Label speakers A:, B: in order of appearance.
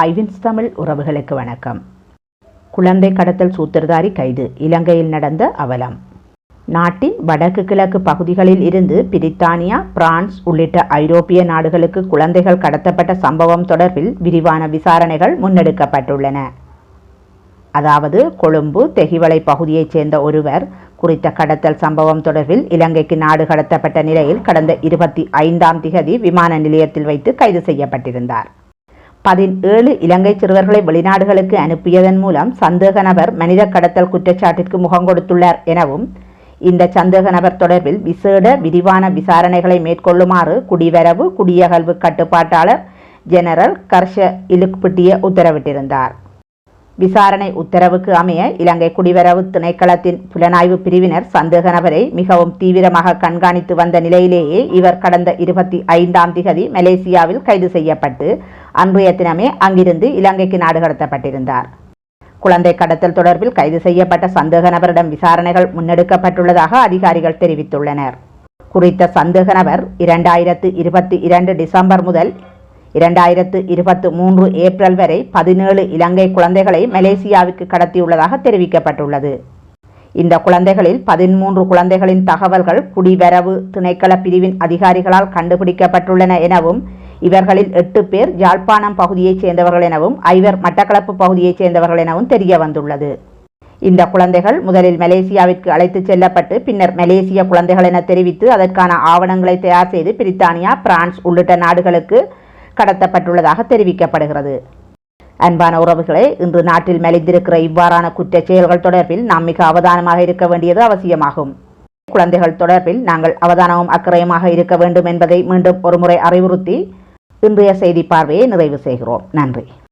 A: ஐவின்ஸ் தமிழ் உறவுகளுக்கு வணக்கம். குழந்தை கடத்தல் சூத்திரதாரி கைது இலங்கையில் நடந்த அவலம். நாட்டின் வடக்கு கிழக்கு பகுதிகளில் இருந்து பிரித்தானியா பிரான்ஸ் உள்ளிட்ட ஐரோப்பிய நாடுகளுக்கு குழந்தைகள் கடத்தப்பட்ட சம்பவம் தொடர்பில் விரிவான விசாரணைகள் முன்னெடுக்கப்பட்டுள்ளன. அதாவது கொழும்பு தெகிவளை பகுதியைச் சேர்ந்த ஒருவர் குறித்த கடத்தல் சம்பவம் தொடர்பில் இலங்கைக்கு நாடு கடத்தப்பட்ட நிலையில் கடந்த இருபத்தி ஐந்தாம் திகதி விமான நிலையத்தில் வைத்து கைது செய்யப்பட்டிருந்தார். பதினேழு இலங்கை சிறுவர்களை வெளிநாடுகளுக்கு அனுப்பியதன் மூலம் சந்தேக நபர் மனித கடத்தல் குற்றச்சாட்டிற்கு முகம் கொடுத்துள்ளார் எனவும் இந்த சந்தேக நபர் தொடர்பில் விசேட விரிவான விசாரணைகளை மேற்கொள்ளுமாறு குடிவரவு குடியகல்வு கட்டுப்பாட்டாளர் ஜெனரல் கர்ஷ இலுக்பிட்டிய உத்தரவிட்டிருந்தார். விசாரணை உத்தரவுக்கு அமைய இலங்கை குடிவரவு திணைக்களத்தின் புலனாய்வு பிரிவினர் சந்தேக நபரை மிகவும் தீவிரமாக கண்காணித்து வந்த நிலையிலேயே இவர் கடந்த இருபத்தி ஐந்தாம் திகதி மலேசியாவில் கைது செய்யப்பட்டு அன்றைய தினமே அங்கிருந்து இலங்கைக்கு நாடு கடத்தப்பட்டிருந்தார். குழந்தை கடத்தல் தொடர்பில் கைது செய்யப்பட்ட சந்தேக நபரிடம் விசாரணைகள் முன்னெடுக்கப்பட்டுள்ளதாக அதிகாரிகள் தெரிவித்துள்ளனர். குறித்த சந்தேக நபர் இரண்டாயிரத்து இருபத்தி இரண்டு டிசம்பர் முதல் இரண்டாயிரத்து இருபத்து மூன்று ஏப்ரல் வரை பதினேழு இலங்கை குழந்தைகளை மலேசியாவுக்கு கடத்தியுள்ளதாக தெரிவிக்கப்பட்டுள்ளது. இந்த குழந்தைகளில் பதிமூன்று குழந்தைகளின் தகவல்கள் குடிவரவு திணைக்கள பிரிவின் அதிகாரிகளால் கண்டுபிடிக்கப்பட்டுள்ளன எனவும் இவர்களில் எட்டு பேர் யாழ்ப்பாணம் பகுதியைச் சேர்ந்தவர்கள் எனவும் ஐவர் மட்டக்களப்பு பகுதியைச் சேர்ந்தவர்கள் எனவும் தெரிய வந்துள்ளது இந்த குழந்தைகள் முதலில் மலேசியாவிற்கு அழைத்துச் செல்லப்பட்டு பின்னர் மலேசிய குழந்தைகள் என தெரிவித்து அதற்கான ஆவணங்களை தயார் செய்து பிரித்தானியா பிரான்ஸ் உள்ளிட்ட நாடுகளுக்கு கடத்தப்பட்டுள்ளதாக தெரிவிக்கப்படுகிறது. அன்பான உறவுகளே இன்று நாட்டில் மலிந்திருக்கிற இவ்வாறான குற்றச் செயல்கள் தொடர்பில் நாம் மிக அவதானமாக இருக்க வேண்டியது அவசியமாகும். குழந்தைகள் தொடர்பில் நாங்கள் அவதானமும் அக்கறையுமாக இருக்க வேண்டும் என்பதை மீண்டும் ஒருமுறை அறிவுறுத்தி இன்றைய செய்தி பார்வையை நிறைவு செய்கிறோம். நன்றி.